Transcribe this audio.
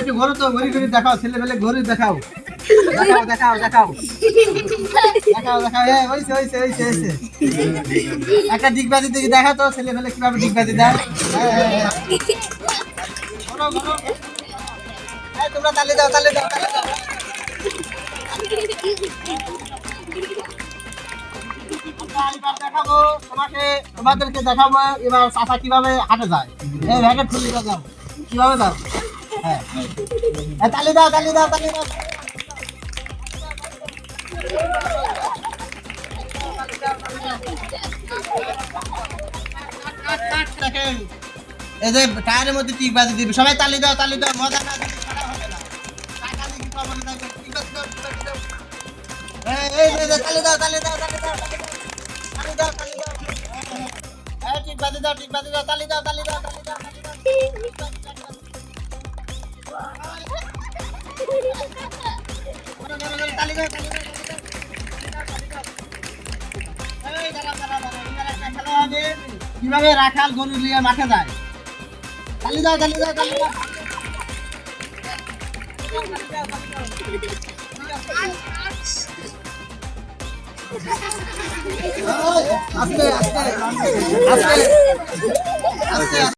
একটু ঘোরো তো ঘুরি ঘুরি দেখাও ছেলে পেলে ঘুরি দেখাও। দেখাও দেখাও দেখাও। দেখাও দেখাও হ্যাঁ হয়েছে হয়েছে হয়েছে হয়েছে একটা ডিগবাজি দেখা তো ছেলে পেলে কীভাবে ডিগবাজি দেয়? হ্যাঁ, হ্যাঁ, হ্যাঁ। তোমরা তালে দাও তালে দাও তালে দেখাবো তোমাকে তোমাদেরকে দেখাবো এবার চাষা কীভাবে হাঁটে যায়। এই ভ্যাকেট খুলে দাও। কীভাবে দাও? হ্যাঁ তালি দাও তালি দাও তালি দাও এই টায়ারের মধ্যে টিক বাজি দিবি সবাই তালি দাও তালি দাও মজা না তালি দাও তালি দাও তালি দাও তালি দাও তালি দাও তালি দাও বাজি দাও টিক বাজি দাও তালি দাও তালি দাও কীভাবে রাখাল গরু নিয়ে মাঠে যায় তালি দাও তালি দাও তালি দাও আস্তে আস্তে আস্তে আস্তে